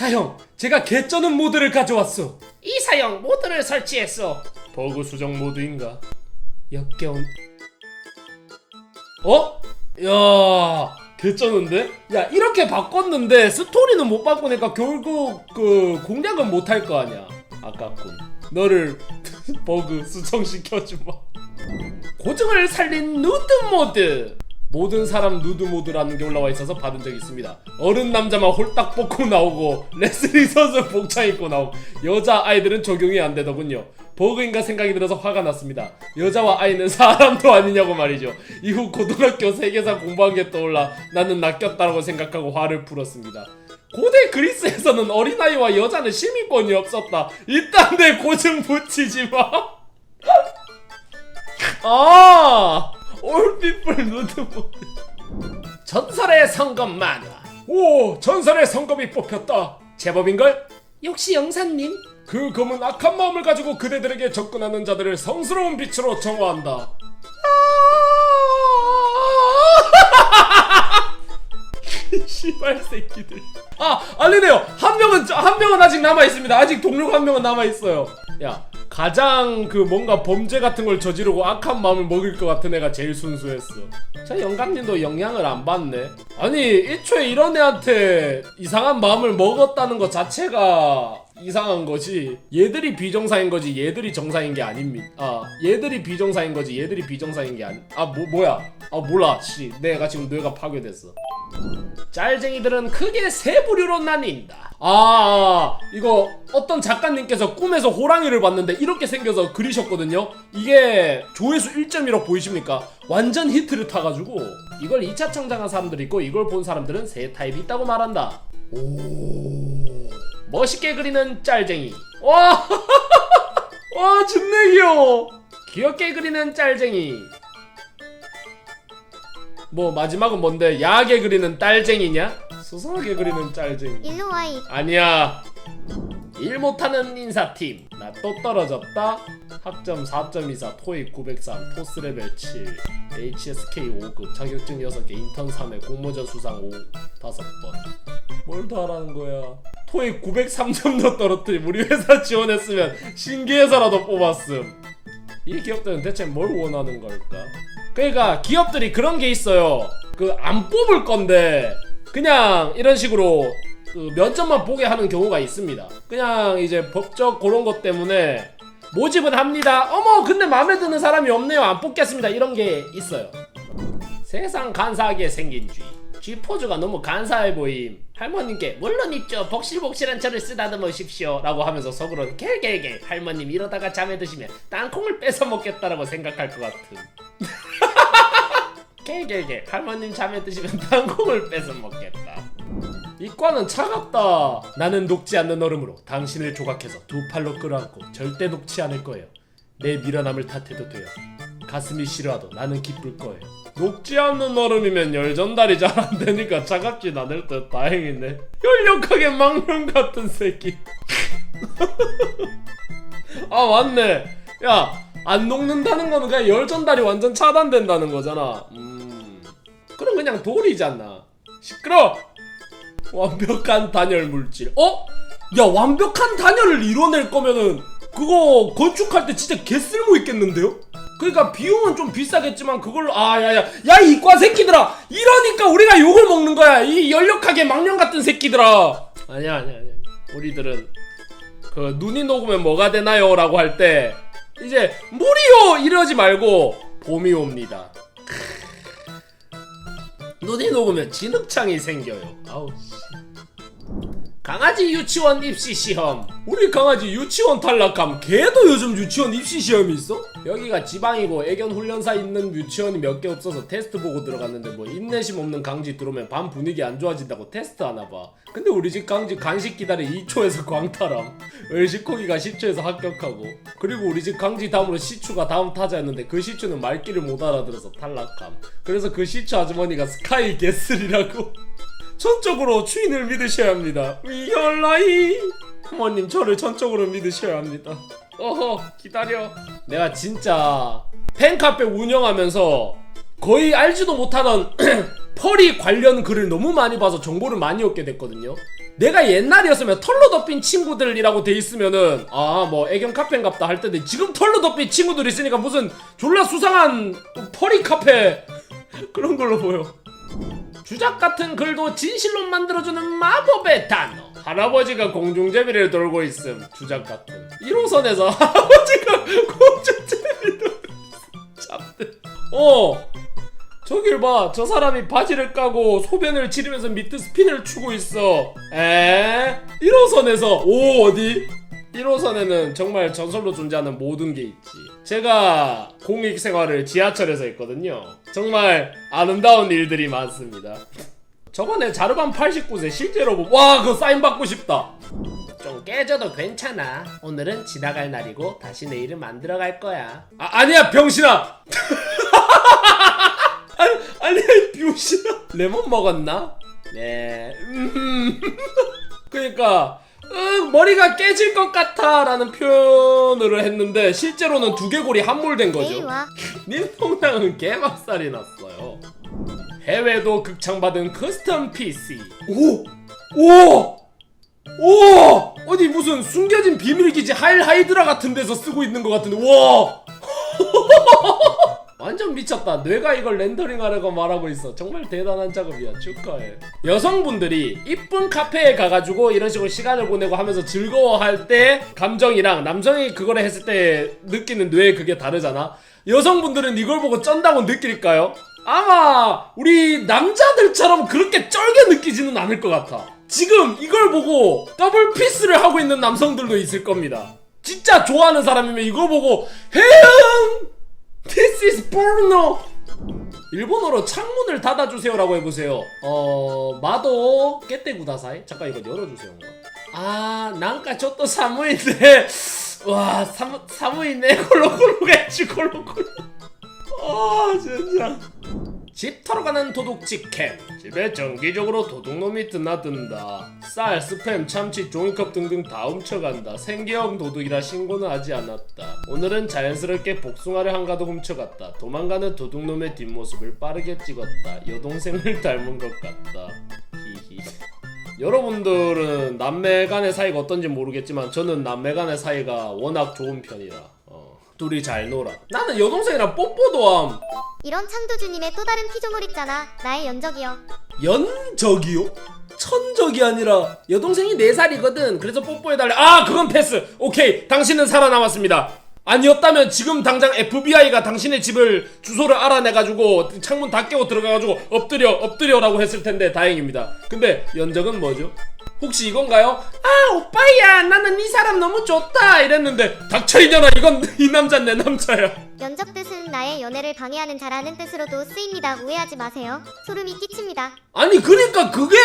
사형, 제가 개쩌는 모드를 가져왔어. 이사형 모드를 설치했어. 버그 수정 모드인가? 역겨운. 어? 야, 개쩌는데? 야, 이렇게 바꿨는데 스토리는 못 바꾸니까 결국 그 공략은 못 할 거 아니야. 아깝군. 너를 버그 수정시켜주마. 고증을 살린 누드 모드. 모든 사람 누드 모드라는 게 올라와 있어서 받은 적이 있습니다. 어른 남자만 홀딱 벗고 나오고 레슬링 선수 복장 입고 나오고 여자 아이들은 적용이 안 되더군요. 버그인가 생각이 들어서 화가 났습니다. 여자와 아이는 사람도 아니냐고 말이죠. 이후 고등학교 세계사 공부한 게 떠올라 나는 낚였다고 생각하고 화를 풀었습니다. 고대 그리스에서는 어린아이와 여자는 시민권이 없었다. 이딴 데 고증 붙이지 마. 아, 올피플 누드보드. 전설의 성검 만화. 오, 전설의 성검이 뽑혔다. 제법인걸? 역시 영사님. 그 검은 악한 마음을 가지고 그대들에게 접근하는 자들을 성스러운 빛으로 정화한다. 씨발 새끼들. 아 알리네요. 한 명은 한 명은 아직 남아 있습니다. 아직 동료가 한 명은 남아 있어요. 야 가장 그 뭔가 범죄 같은 걸 저지르고 악한 마음을 먹일 것 같은 애가 제일 순수했어. 자 영감님도 영향을 안 받네. 아니 애초에 이런 애한테 이상한 마음을 먹었다는 것 자체가 이상한 거지. 얘들이 비정상인 거지. 얘들이 정상인 게 아닙니다. 아 얘들이 비정상인 거지. 얘들이 비정상인 게 아니. 아뭐 뭐야? 아 몰라. 씨 내가 지금 뇌가 파괴됐어. 짤쟁이들은 크게 세 부류로 나뉜다. 아, 아, 이거 어떤 작가님께서 꿈에서 호랑이를 봤는데 이렇게 생겨서 그리셨거든요. 이게 조회수 1.1억 보이십니까? 완전 히트를 타가지고 이걸 2차 청장한 사람들이 있고 이걸 본 사람들은 세 타입이 있다고 말한다. 오, 멋있게 그리는 짤쟁이. 와, 와, 존나 귀여워. 귀엽게 그리는 짤쟁이. 뭐 마지막은 뭔데? 야하게 그리는 딸쟁이냐? 수상하게 그리는 짤쟁이. 일로 와 이. 아니야. 일 못하는 인사팀. 나 또 떨어졌다. 학점 4.24 토익 903 토스 레벨 7 HSK 5급 자격증 6개 인턴 3회 공모전 수상 5 5번. 뭘 더 하라는 거야 토익 903점도 떨어뜨림 우리 회사 지원했으면 신기해서라도 뽑았음 이 기업들은 대체 뭘 원하는 걸까? 그러니까 기업들이 그런 게 있어요. 그 안 뽑을 건데 그냥 이런 식으로 그 면접만 보게 하는 경우가 있습니다. 그냥 이제 법적 그런 것 때문에 모집은 합니다. 어머 근데 마음에 드는 사람이 없네요. 안 뽑겠습니다. 이런 게 있어요. 세상 간사하게 생긴 쥐. 쥐 포즈가 너무 간사해 보임. 할머님께 물론 있죠. 복실복실한 저를 쓰다듬으십시오. 라고 하면서 속으로 갤갤갤 할머님 이러다가 잠에 드시면 땅콩을 뺏어 먹겠다라고 생각할 것 같은. 갤갤갤 할머님 잠에 드시면 땅콩을 뺏어 먹겠다. 이과는 차갑다. 나는 녹지 않는 얼음으로 당신을 조각해서 두 팔로 끌어안고 절대 녹지 않을 거예요. 내 미련함을 탓해도 돼요. 가슴이 싫어도 나는 기쁠 거예요. 녹지 않는 얼음이면 열 전달이 잘 안 되니까 차갑진 않을 듯 다행이네. 열력하게 망령 같은 새끼. 아 맞네. 야, 안 녹는다는 거는 그냥 열 전달이 완전 차단된다는 거잖아. 음. 그럼 그냥 돌이잖아. 시끄러. 완벽한 단열 물질. 어? 야, 완벽한 단열을 이뤄낼 거면은 그거 건축할 때 진짜 개 쓸모 있겠는데요? 그러니까 비용은 좀 비싸겠지만 그걸로 아 야야 야 이과 새끼들아! 이러니까 우리가 욕을 먹는 거야! 이 연력하게 망령 같은 새끼들아! 아니야 아니야 아니야. 우리들은 그 눈이 녹으면 뭐가 되나요? 라고 할 때 이제 물이요! 이러지 말고 봄이 옵니다. 눈이 녹으면 진흙창이 생겨요. 아우 씨. 강아지 유치원 입시 시험. 우리 강아지 유치원 탈락함. 걔도 요즘 유치원 입시 시험이 있어? 여기가 지방이고 애견 훈련사 있는 유치원이 몇 개 없어서 테스트 보고 들어갔는데 뭐 인내심 없는 강지 들어오면 반 분위기 안 좋아진다고 테스트 하나 봐. 근데 우리 집 강지 간식 기다려 2초에서 광탈함. 을식코기가 10초에서 합격하고. 그리고 우리 집 강지 다음으로 시추가 다음 타자였는데 그 시추는 말귀를 못 알아들어서 탈락함. 그래서 그 시추 아주머니가 스카이 게슬이라고. 전적으로 주인을 믿으셔야 합니다. 위얼라이 부모님 저를 전적으로 믿으셔야 합니다. 어허 기다려. 내가 진짜 팬카페 운영하면서 거의 알지도 못하던 펄이 관련 글을 너무 많이 봐서 정보를 많이 얻게 됐거든요. 내가 옛날이었으면 털로 덮인 친구들이라고 돼 있으면은 아 뭐 애견 카페인갑다 할 텐데 지금 털로 덮인 친구들 있으니까 무슨 졸라 수상한 퍼리 카페 그런 걸로 보여. 주작 같은 글도 진실로 만들어주는 마법의 단어. 할아버지가 공중제비를 돌고 있음. 주작 같은. 1호선에서 할아버지가 공중제비를 잡대. 어. 저길 봐. 저 사람이 바지를 까고 소변을 지르면서 미트 스핀을 추고 있어. 에? 1호선에서 오 어디? 1호선에는 정말 전설로 존재하는 모든 게 있지. 제가 공익 생활을 지하철에서 했거든요. 정말 아름다운 일들이 많습니다. 저번에 자르반 89세 실제로 보 와, 그거 사인 받고 싶다. 좀 깨져도 괜찮아. 오늘은 지나갈 날이고 다시 내일은 만들어 갈 거야. 아, 아니야, 병신아! 아니, 아니야, 이 병신아. 레몬 먹었나? 네. 음. 그니까, 으, 머리가 깨질 것 같아 라는 표현을 했는데, 실제로는 두개골이 함몰된 거죠. 님통장은 개박살이 났어요. 해외도 극찬받은 커스텀 PC. 오! 오! 오! 어디 무슨 숨겨진 비밀기지 하일 하이드라 같은 데서 쓰고 있는 것 같은데, 와! 완전 미쳤다. 뇌가 이걸 렌더링하려고 말하고 있어. 정말 대단한 작업이야. 축하해. 여성분들이 이쁜 카페에 가가지고 이런 식으로 시간을 보내고 하면서 즐거워할 때 감정이랑 남성이 그걸 했을 때 느끼는 뇌 그게 다르잖아. 여성분들은 이걸 보고 쩐다고 느낄까요? 아마 우리 남자들처럼 그렇게 쩔게 느끼지는 않을 것 같아. 지금 이걸 보고 더블 피스를 하고 있는 남성들도 있을 겁니다. 진짜 좋아하는 사람이면 이거 보고 해영 This is porno. 일본어로 창문을 닫아주세요라고 해보세요. 어 마도 깨떼 구다사이. 잠깐 이거 열어주세요. 아 난까 저또 사무인데 와 사무 사무인네 콜로콜로겠지 콜로콜로. 아 진짜. 집 털어 가는 도둑집 캠. 집에 정기적으로 도둑놈이 드나든다. 쌀, 스팸, 참치, 종이컵 등등 다 훔쳐간다. 생계형 도둑이라 신고는 하지 않았다. 오늘은 자연스럽게 복숭아를 한 가득 훔쳐갔다. 도망가는 도둑놈의 뒷모습을 빠르게 찍었다. 여동생을 닮은 것 같다. 히히. 여러분들은 남매 간의 사이가 어떤지 모르겠지만 저는 남매 간의 사이가 워낙 좋은 편이라. 어, 둘이 잘 놀아 나는 여동생이랑 뽀뽀도 함 이런 창조주님의 또 다른 피조물 있잖아. 나의 연적이요. 연적이요? 천적이 아니라 여동생이 4살이거든 그래서 뽀뽀해달래 아 그건 패스 오케이 당신은 살아남았습니다 아니었다면 지금 당장 FBI가 당신의 집을 주소를 알아내가지고 창문 다 깨고 들어가가지고 엎드려 엎드려라고 했을 텐데 다행입니다 근데 연적은 뭐죠? 혹시 이건가요? 아 오빠야 나는 이 사람 너무 좋다 이랬는데 닥쳐 이년아 이건 이 남자 내 남자야 연적 뜻은 나의 연애를 방해하는 자라는 뜻으로도 쓰입니다. 오해하지 마세요. 소름이 끼칩니다. 아니 그러니까 그게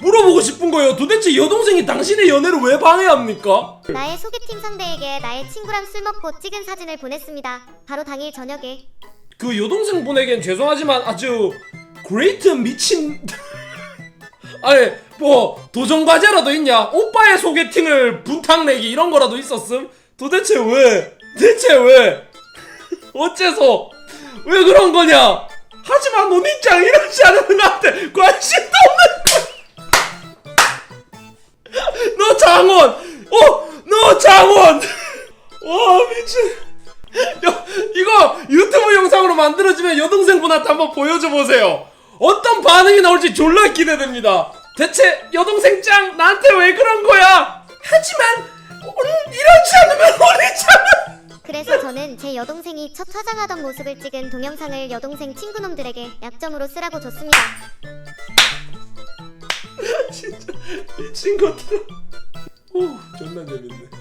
물어보고 싶은 거예요 도대체 여동생이 당신의 연애를 왜 방해합니까? 나의 소개팅 상대에게 나의 친구랑 술 먹고 찍은 사진을 보냈습니다. 바로 당일 저녁에. 그 여동생 분에겐 죄송하지만 아주 그레이트 미친 아니 뭐 도전 과제라도 있냐? 오빠의 소개팅을 분탕 내기 이런 거라도 있었음? 도대체 왜? 대체 왜? 어째서? 왜 그런 거냐? 하지만 넌 입장 이러지 않으면 나한테 관심도 없는 거야. 너 장원! 어 너 장원! 와 미친. 여, 이거 유튜브 영상으로 만들어지면 여동생분한테 한번 보여줘 보세요. 어떤 반응이 나올지 졸라 기대됩니다. 대체 여동생 짱 나한테 왜 그런 거야? 하지만 음, 이러지 않으면 우리 그래서 저는 제 여동생이 첫 화장하던 모습을 찍은 동영상을 여동생 친구놈들에게 약점으로 쓰라고 줬습니다. 짱 진짜 미친 것들. 오 존나 재밌네.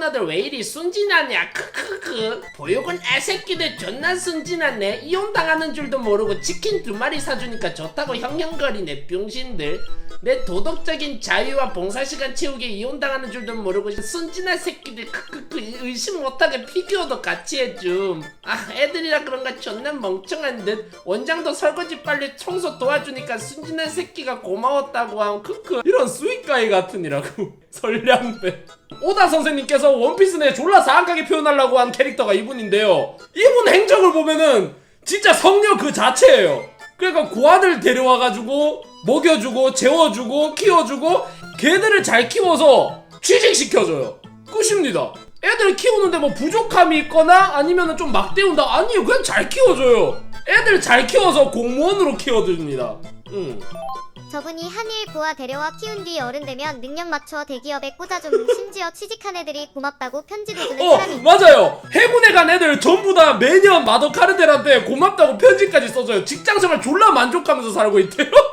아들 왜 이리 순진하냐? 크크크. 보육원 애새끼들 존나 순진하네. 이혼당하는 줄도 모르고 치킨 두 마리 사주니까 좋다고 형형거리네 병신들 내 도덕적인 자유와 봉사시간 채우기에 이혼당하는 줄도 모르고 순진한 새끼들 크크크 의심 못하게 피규어도 같이 해줌. 아 애들이라 그런가 존나 멍청한 듯. 원장도 설거지 빨리 청소 도와주니까 순진한 새끼가 고마웠다고 함. 크크. 이런 수익가이 같으니라고. 선량배. 오다 선생님께서 원피스 내 졸라 사악하게 표현하려고 한 캐릭터가 이분인데요. 이분 행적을 보면은 진짜 성녀 그 자체예요. 그러니까 고아들 데려와가지고 먹여주고 재워주고 키워주고 걔들을 잘 키워서 취직시켜줘요. 끝입니다. 애들 키우는데 뭐 부족함이 있거나 아니면 좀 막대운다. 아니요 그냥 잘 키워줘요. 애들 잘 키워서 공무원으로 키워줍니다. 음. 저분이 한일 고아 데려와 키운 뒤 어른 되면 능력 맞춰 대기업에 꽂아줌 심지어 취직한 애들이 고맙다고 편지도 주는 어 사람이 맞아요. 해군에 간 애들 전부 다 매년 마더카르델한테 고맙다고 편지까지 써줘요. 직장생활 졸라 만족하면서 살고 있대요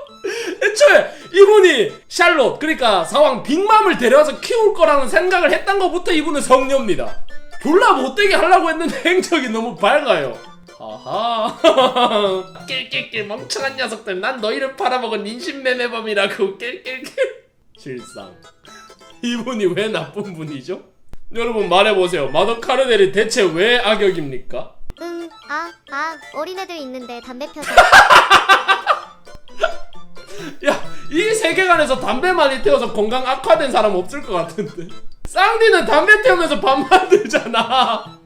애초에 이분이 샬롯 그러니까 사왕 빅맘을 데려와서 키울 거라는 생각을 했던 것부터 이분은 성녀입니다. 졸라 못되게 하려고 했는데 행적이 너무 밝아요. 아하. 낄낄낄 멍청한 녀석들 난 너희를 팔아먹은 인신매매범이라고. 낄낄낄. 실상. 이분이 왜 나쁜 분이죠? 여러분 말해보세요. 마더카르델이 대체 왜 악역입니까? 응, 아, 아, 어린애들 있는데 담배 펴서 야, 이 세계관에서 담배 많이 태워서 건강 악화된 사람 없을 것 같은데. 쌍디는 담배 태우면서 밥 만들잖아.